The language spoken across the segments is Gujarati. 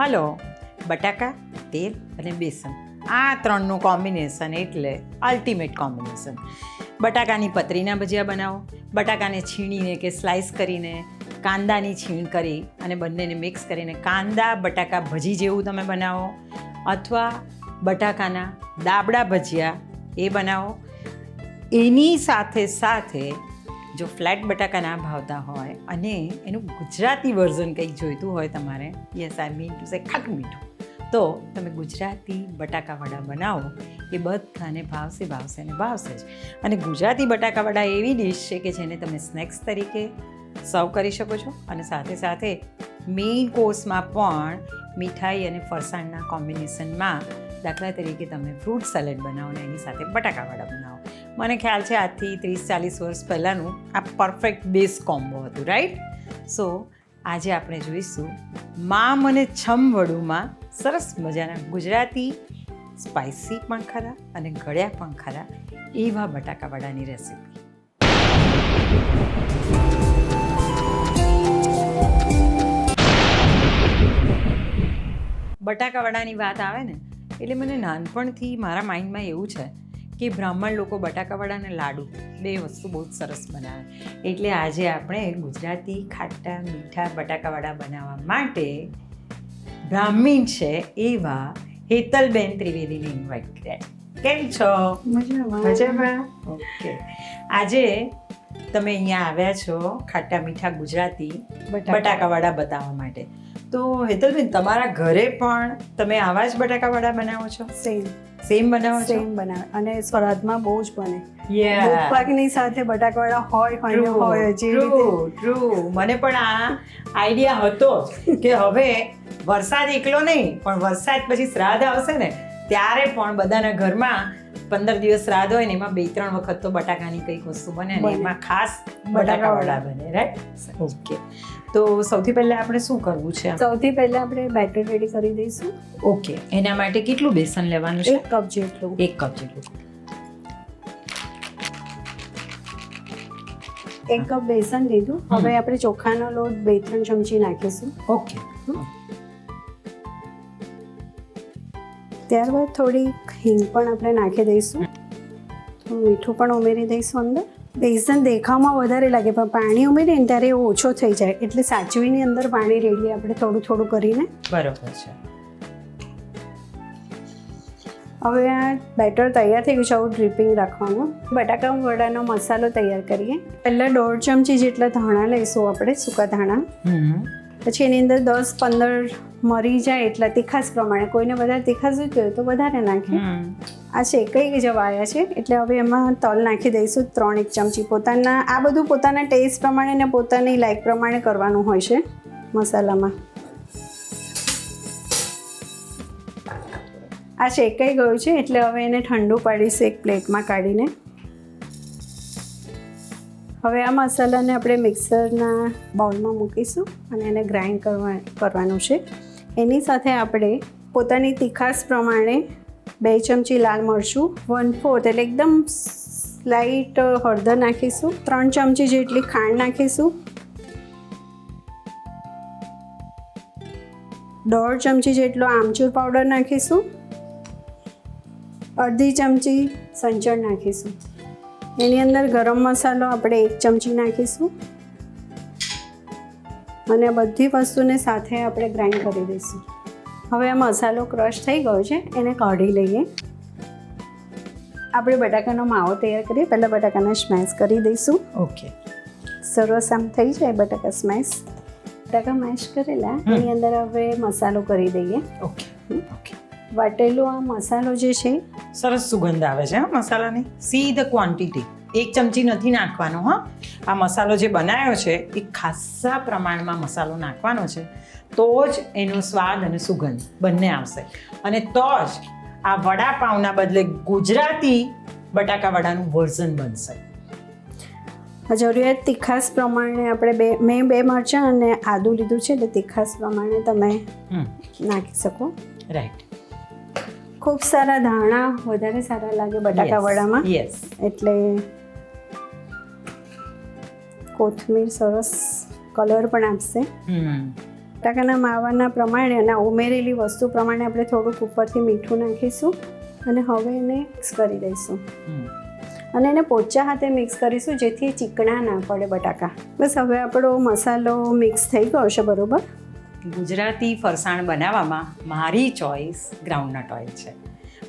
હલો, બટાકા, તેલ અને બેસન. આ ત્રણનું કોમ્બિનેશન એટલે અલ્ટિમેટ કોમ્બિનેશન બટાકાની પતરીના ભજીયા બનાવો. બટાકાને છીણીને કે સ્લાઇસ કરીને, કાંદાની છીણ કરી અને બંનેને મિક્સ કરીને કાંદા, બટાકા ભજી જેવું તમે બનાવો. અથવા બટાકાના દાબડા ભજીયા એ બનાવો. એની સાથે સાથે જો ફ્લેટ બટાકા ના ભાવતા હોય અને એનું ગુજરાતી વર્ઝન કંઈક જોઈતું હોય તમારે, yes I mean to say ખાટું મીઠું, તો તમે ગુજરાતી બટાકાવડા બનાવો, એ બધાને ભાવશે ભાવશે અને ભાવશે જ. અને ગુજરાતી બટાકાવડા એવી ડિશ છે કે જેને તમે સ્નેક્સ તરીકે સર્વ કરી શકો છો. અને સાથે સાથે મેઇન કોર્સમાં પણ મીઠાઈ અને ફરસાણના કોમ્બિનેશનમાં દાખલા તરીકે તમે ફ્રૂટ સલાડ બનાવો ને એની સાથે બટાકાવડા બનાવો. મને ખ્યાલ છે આજથી ત્રીસ ચાલીસ વર્ષ પહેલાંનું આ પરફેક્ટ બેઝ કોમ્બો હતું રાઈટ સો આજે આપણે જોઈશું મા મને છમ વડુમાં સરસ મજાના ગુજરાતી સ્પાઇસી પણ ખરા અને ગળ્યા પણ ખરા એવા બટાકાવડાની રેસીપી બટાકાવડાની વાત આવે ને એટલે મને નાનપણથી મારા માઇન્ડમાં એવું છે કે બ્રાહ્મણ લોકો બટાકાવાડા અને લાડુ બે વસ્તુ બહુ જ સરસ બનાવે. એટલે આજે આપણે ગુજરાતી ખાટા મીઠા બટાકાવાડા બનાવવા માટે બ્રાહ્મીણ છે એવા હેતલબેન ત્રિવેદીને ઇન્વાઇટ કર્યા કેમ છો? મજામાં. ઓકે. આજે તમે અહીંયા આવ્યા છો ખાટા મીઠા ગુજરાતી બટાકાવાડા બતાવવા માટે. તો હેતલબેન તમારા ઘરે પણ તમે આવા જ બટાકાવાડા બનાવો છો? સેમ સેમ બનાવો છો? સેમ બનાવે. અને સ્વરાજમાં બહુ જ બને. દૂધપાકની સાથે બટાકાવાળા હોય હોય હોય જે ટ્રુ. મને પણ આ આઈડિયા હતો કે હવે વરસાદ એકલો નહીં પણ વરસાદ પછી શ્રાદ્ધ આવશે ને ત્યારે પણ બધાના ઘરમાં પંદર દિવસ શ્રાદ્ધ હોય ને એમાં બે ત્રણ વખત તો બટાકાની કંઈક વસ્તુ બને ને એમાં ખાસ બટાકાવાળા. બને રાઈટ ઓકે તો સૌથી પહેલા આપણે શું કરવું છે? સૌથી પહેલા આપણે બેટર રેડી કરી દઈશું. ઓકે. એના માટે કેટલું બેસન લેવાનું છે? એક કપ જેટલું. એક કપ જેટલું. એક કપ બેસન લીધું. હવે આપણે ચોખાનો લોટ બે ત્રણ ચમચી નાખીશું. ઓકે. ત્યારબાદ થોડી હિંગ પણ આપણે નાખી દઈશું. મીઠું પણ ઉમેરી દઈશું અંદર. બેસન દેખાવમાં વધારે લાગે પણ પાણી ઉમેરીએ ને ત્યારે ઓછો થઈ જાય. એટલે સાચવીની અંદર પાણી રેડીએ આપણે થોડું થોડું કરીને. બરોબર છે. હવે આ બેટર તૈયાર થઈ ગયું છે આવું ડ્રીપિંગ રાખવાનું. બટાકા વડાનો મસાલો તૈયાર કરીએ. પહેલાં દોઢ ચમચી જેટલા ધાણા લઈશું આપણે સૂકા ધાણા. પછી એની અંદર દસ પંદર મરી જાય એટલા તીખાસ પ્રમાણે. કોઈને વધારે તીખાસ જોઈતું હોય તો વધારે નાખે. હમ. આ શેકાઈ જવા આવ્યા છે. એટલે હવે એમાં તલ નાખી દઈશું ત્રણ એક ચમચી પોતાના. આ બધું પોતાના ટેસ્ટ પ્રમાણે ને પોતાની લાઈક પ્રમાણે કરવાનું હોય છે મસાલામાં. આ શેકાઈ ગયું છે એટલે હવે એને ઠંડુ પાડીશું એક પ્લેટમાં કાઢીને. હવે આ મસાલાને આપણે મિક્સરના બાઉલમાં મૂકીશું અને એને ગ્રાઇન્ડ કરવા, કરવાનું છે. એની સાથે આપણે પોતાની તીખાસ પ્રમાણે બે ચમચી લાલ મરચું વન ફોર્થ એટલે એકદમ સ્લાઇટ હળદર નાખીશું. ત્રણ ચમચી જેટલી ખાંડ નાખીશું. દોઢ ચમચી જેટલો આમચૂર પાવડર નાખીશું. અડધી ચમચી સંચળ નાખીશું. એની અંદર ગરમ મસાલો આપણે એક ચમચી નાખીશું. અને બધી વસ્તુને સાથે આપણે ગ્રાઇન્ડ કરી દઈશું. હવે આ મસાલો ક્રશ થઈ ગયો છે એને કાઢી લઈએ. આપણે બટાકાનો માવો તૈયાર કરીએ પહેલાં બટાકાને સ્મેશ કરી દઈશું. ઓકે સરસ આમ થઈ જાય બટાકા સ્મેશ બટાકા મેશ કરેલા એની અંદર હવે મસાલો કરી દઈએ. ઓકે ઓકે વાટેલો આ મસાલો જે છે સરસ સુગંધ આવે છે હા મસાલાની. સી ધ ક્વોન્ટિટી એક ચમચી નથી નાખવાનો હા. આ મસાલો જે બનાવ્યો છે એ ખાસ્સા પ્રમાણમાં મસાલો નાખવાનો છે તો જ એનો સ્વાદ અને સુગંધ બંને આવશે. અને તો જ આ વડાપાઉંના બદલે ગુજરાતી બટાકા વડાનું વર્ઝન બનશે. જરૂરિયાત તીખાસ પ્રમાણે આપણે બે મેં બે મરચાં અને આદું લીધું છે એટલે તીખાસ પ્રમાણે તમે નાખી શકો. રાઈટ ખૂબ સારા ધાણા વધારે સારા લાગે બટાકા વડામાં યસ એટલે કોથમીર સરસ કલર પણ આપશે. હમ. બટાકાના માવાના પ્રમાણે અને ઉમેરેલી વસ્તુ પ્રમાણે આપણે થોડુંક ઉપરથી મીઠું નાખીશું અને હવે એને મિક્સ કરી દઈશું. અને એને પોચા હાથે મિક્સ કરીશું જેથી ચીકણા ના પડે બટાકા. બસ હવે આપણો મસાલો મિક્સ થઈ ગયો છે બરોબર? ગુજરાતી ફરસાણ બનાવવામાં મારી ચોઈસ ગ્રાઉન્ડનટ ઓઇલ છે.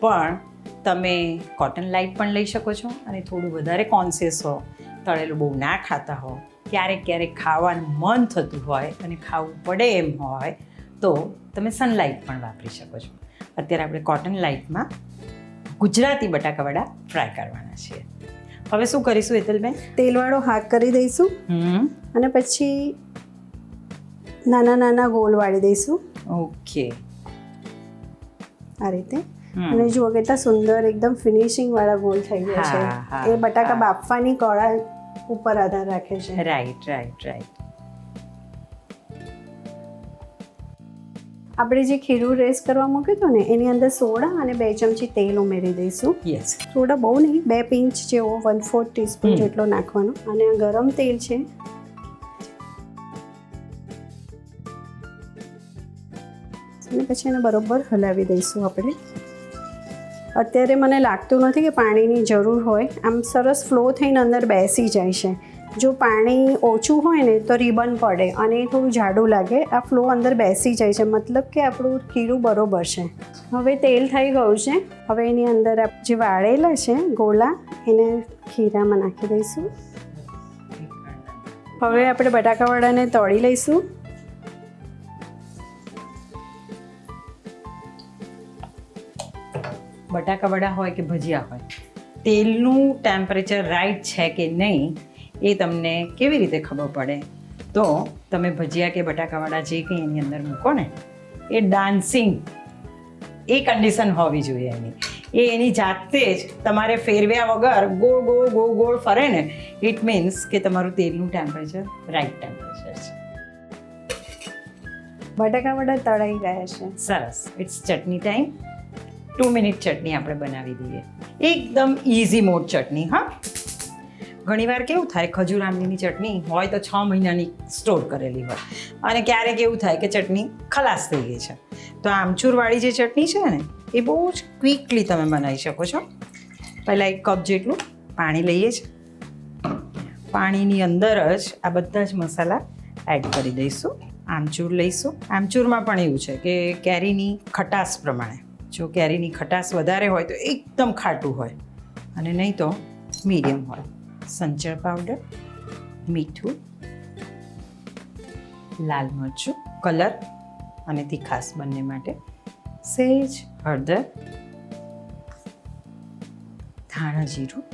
પણ તમે કોટન લાઇટ પણ લઈ શકો છો અને થોડું વધારે કોન્સિયસ હો. તળેલું બહુ ના ખાતા હો. ક્યારેક ક્યારેક ખાવાનું મન થતું હોય અને ખાવું પડે એમ હોય તો તમે સનલાઇટ પણ વાપરી શકો છો. અત્યારે આપણે કોટન લાઇટમાં ગુજરાતી બટાકાવડા ફ્રાય કરવાના છીએ. હવે શું કરીશું હેતલબેન? તેલવાળો હાક કરી દઈશું અને પછી નાના નાના ગોળ વાળી દઈશું. ઓકે. આ રીતે. અને જુઓ કેટલા સુંદર એકદમ ફિનિશિંગ વાળા ગોલ થઈ ગયા છે. એ બટાકા બાફવાની કળા ઉપર આધાર રાખે છે. રાઈટ રાઈટ રાઈટ આપણે જે ખીરું રેસ કરવા મૂક્યું હતું ને એની અંદર સોડા અને બે ચમચી તેલ ઉમેરી દઈશું. યસ સોડા બહુ નહીં બે પિંચ જેવો વન ફોર્થ ટીસ્પૂન. જેટલો નાખવાનો. અને આ ગરમ તેલ છે. અને પછી એને બરોબર હલાવી દઈશું આપણે. અત્યારે મને લાગતું નથી કે પાણીની જરૂર હોય. આમ સરસ ફ્લો થઈને અંદર બેસી જાય છે. જો પાણી ઓછું હોય ને તો રિબન પડે અને એ થોડું જાડું લાગે. આ ફ્લો અંદર બેસી જાય છે. મતલબ કે આપણું ખીરું બરોબર છે. હવે તેલ થઈ ગયું છે. હવે એની અંદર જે વાળેલા છે ગોળા એને ખીરામાં નાખી દઈશું. હવે આપણે બટાકાવાળાને તળી લઈશું. બટાકા વડા હોય કે ભજીયા હોય તેલનું ટેમ્પરેચર રાઈટ છે કે નહીં એ તમને કેવી રીતે ખબર પડે? તો તમે ભજીયા કે બટાકાવાળા જે કંઈ એની અંદર મૂકો ને એ ડાન્સિંગ એ કન્ડિશન હોવી જોઈએ એની. એ એની જાતે જ તમારે ફેરવ્યા વગર ગોળ ગોળ ગોળ ગોળ ફરે ને ઇટ મીન્સ કે તમારું તેલનું ટેમ્પરેચર રાઈટ ટેમ્પરેચર છે. બટાકાવાળા તળાઈ ગયા છે. સરસ. It's chutney time two minute chutney આપણે બનાવી દઈએ. એકદમ ઇઝી મોડ ચટણી, હા. ઘણીવાર કેવું થાય, ખજૂર આંબલીની ચટણી હોય તો છ મહિનાની સ્ટોર કરેલી હોય. અને ક્યારેક એવું થાય કે ચટણી ખલાસ થઈ ગઈ છે. તો આમચૂરવાળી જે ચટણી છે ને, એ બહુ જ ક્વિકલી તમે બનાવી શકો છો. પહેલાં એક કપ જેટલું પાણી લઈએ છીએ પાણીની અંદર જ આ બધા જ મસાલા એડ કરી દઈશું. આમચૂર લઈશું. આમચૂરમાં પણ એવું છે કે કેરીની ખટાશ પ્રમાણે. જો કેરીની ખટાશ વધારે હોય તો એકદમ ખાટું હોય. અને નહીં તો મીડિયમ હોય. સંચળ પાવડર, મીઠું, લાલ મરચું, કલર અને તીખાસ બંને માટે સહેજ હળદર, ધાણા જીરું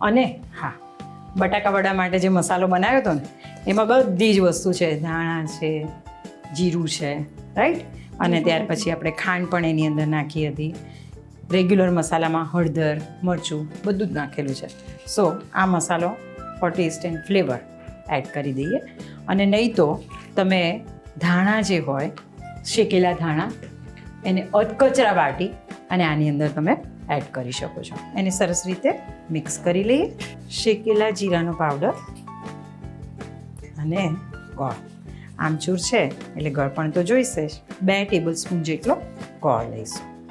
અને હા, બટાકા વડા માટે જે મસાલો બનાવ્યો હતો ને, એમાં બધી જ વસ્તુ છે. ધાણા છે, જીરું છે રાઈટ અને ત્યાર પછી આપણે ખાંડ પણ એની અંદર નાખી હતી. રેગ્યુલર મસાલામાં હળદર મરચું બધું જ નાખેલું છે. સો આ મસાલો for taste and flavour add કરી દઈએ. અને નહીં તો તમે ધાણા જે હોય શેકેલા ધાણા એને અધકચરા વાટી અને આની અંદર તમે એડ કરી શકો છો. એને સરસ રીતે મિક્સ કરી લઈએ. શેકેલા જીરાનો પાવડર અને ગોળ. આમચૂર છે, એટલે ગળપણ તો જોઈશે જ. બે ટેબલ સ્પૂન જેટલો ગોળ લઈશું.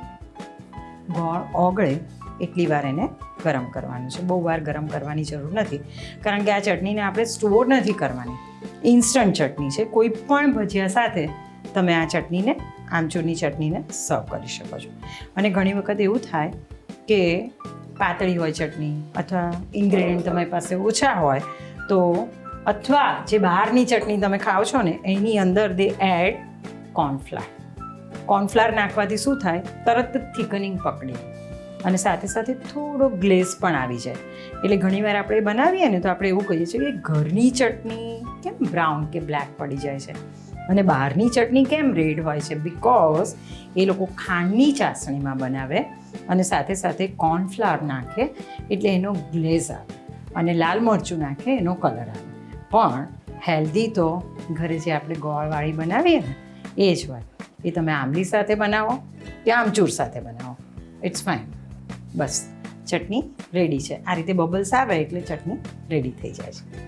ગોળ ઓગળે એટલી વાર એને ગરમ કરવાનું છે. બહુ વાર ગરમ કરવાની જરૂર નથી. કારણ કે આ ચટણીને આપણે સ્ટોર નથી કરવાની. ઇન્સ્ટન્ટ ચટણી છે. કોઈ પણ ભજીયા સાથે તમે આ ચટણીને, આમચૂરની ચટણીને સર્વ કરી શકો છો. અને ઘણી વખત એવું થાય કે પાતળી હોય ચટણી અથવા ઇન્ગ્રેડિયન્ટ તમારી પાસે ઓછા હોય, તો અથવા જે બહારની ચટણી તમે ખાઓ છો ને, એની અંદર દે એડ કોર્નફ્લાર કોર્નફ્લાર નાખવાથી શું થાય? તરત જ થિકનિંગ પકડી. અને સાથે સાથે થોડો ગ્લેઝ પણ આવી જાય. એટલે ઘણીવાર આપણે બનાવીએ ને તો આપણે એવું કહીએ છીએ કે ઘરની ચટણી કેમ બ્રાઉન કે બ્લેક પડી જાય છે? અને બહારની ચટણી કેમ રેડ હોય છે? બિકોઝ એ લોકો ખાંડની ચાસણીમાં બનાવે અને સાથે સાથે કોર્નફ્લાવર નાખે એટલે એનો ગ્લેઝ આવે. અને લાલ મરચું નાખે, એનો કલર આવે. પણ હેલ્ધી તો ઘરે જે આપણે ગોળવાળી બનાવીએ ને, એ જ હોય. એ તમે આંબલી સાથે બનાવો કે આમચૂર સાથે બનાવો. ઇટ્સ ફાઇન બસ. ચટણી રેડી છે. આ રીતે બબલ્સ આવે એટલે ચટણી રેડી થઈ જાય છે.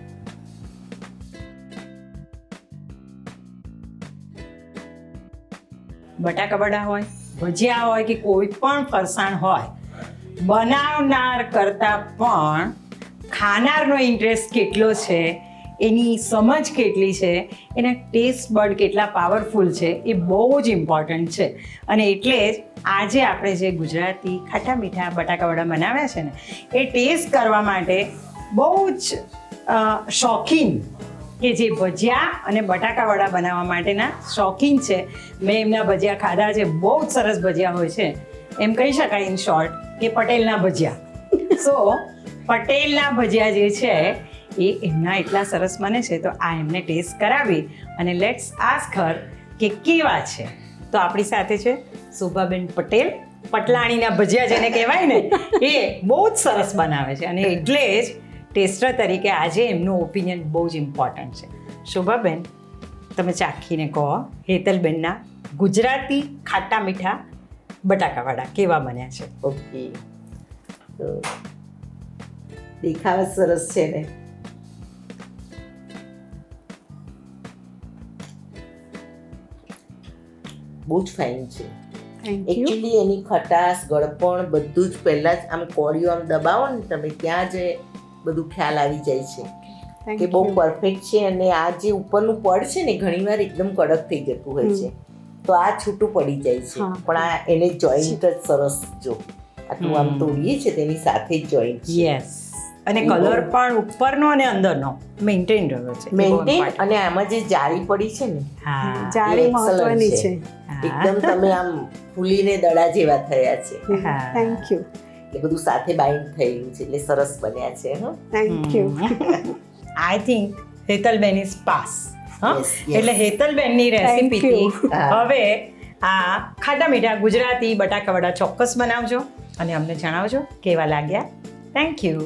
બટાકા વડા હોય, ભજીયા હોય કે કોઈ પણ ફરસાણ હોય, બનાવનાર કરતાં પણ ખાનારનો ઇન્ટરેસ્ટ કેટલો છે એની સમજ કેટલી છે, એના ટેસ્ટ બર્ડ કેટલા પાવરફુલ છે, એ બહુ જ ઇમ્પોર્ટન્ટ છે. અને એટલે જ આજે આપણે જે ગુજરાતી ખાટા મીઠા બટાકાવડા બનાવ્યા છે ને, એ ટેસ્ટ કરવા માટે બહુ જ શોખીન કે જે ભજીયા અને બટાકાવડા બનાવવા માટેના શોખીન છે. મેં એમના ભજીયા ખાધા છે, બહુ જ સરસ ભજીયા હોય છે. એમ કહી શકાય ઇન શોર્ટ કે પટેલના ભજીયા. સો પટેલના ભજીયા જે છે એ એમના એટલા સરસ બને છે, તો આ એમને ટેસ્ટ કરાવી અને લેટ્સ આસ્ક હર કે કેવા છે. તો આપણી સાથે છે શોભાબેન પટેલ, પટલાણીના ભજીયા જેને કહેવાય ને, એ બહુ જ સરસ બનાવે છે અને એટલે જ ટેસ્ટર તરીકે આજે એમનું ઓપિનિયન બહુ જ ઇમ્પોર્ટન્ટ છે. શોભાબેન, તમે ચાખીને કહો, હેતલબેનના ગુજરાતી ખાટા મીઠા બટાકાવાળા કેવા બન્યા છે? ઓકે. દેખાવ સરસ છે ને. બહુ જ ફાઇન છે. એકચ્યુઅલી એની ખટાશ ગળપણ બધું જ પહેલાં જ આમ કોળીઓ આમ દબાવો ને તમે ત્યાં જ બધું ખ્યાલ આવી જાય છે. કે બહુ પરફેક્ટ છે અને આ જે ઉપરનું પડ છે ને ઘણીવાર એકદમ કડક થઈ જતું હોય છે. તો આ છૂટું પડી જાય છે. પણ આ એને જોઈન્ટ જ સરસ જો. આટલું આમ. તોડીએ છે તેની સાથે જ જોઈન્ટ છે. યસ અને કલર પણ ઉપરનો અને અંદરનો. મેન્ટેન રહ્યો છે. મેન્ટેન અને આમાં જે જાળી પડી છે ને હા. જાળી મહત્વની છે. એકદમ તમે આમ ફૂલીને દડા જેવા થયા છે. હા. થેન્ક યુ એ બધું સાથે બાઇન્ડ થયેલું છે એટલે સરસ બન્યા છે હં. Thank you I think Hetalben is pass હા. એટલે હેતલબેનની રેસીપીથી. હવે આ ખાટા મીઠા ગુજરાતી બટાકા વડા ચોક્કસ બનાવજો અને અમને જણાવજો કેવા લાગ્યા. Thank you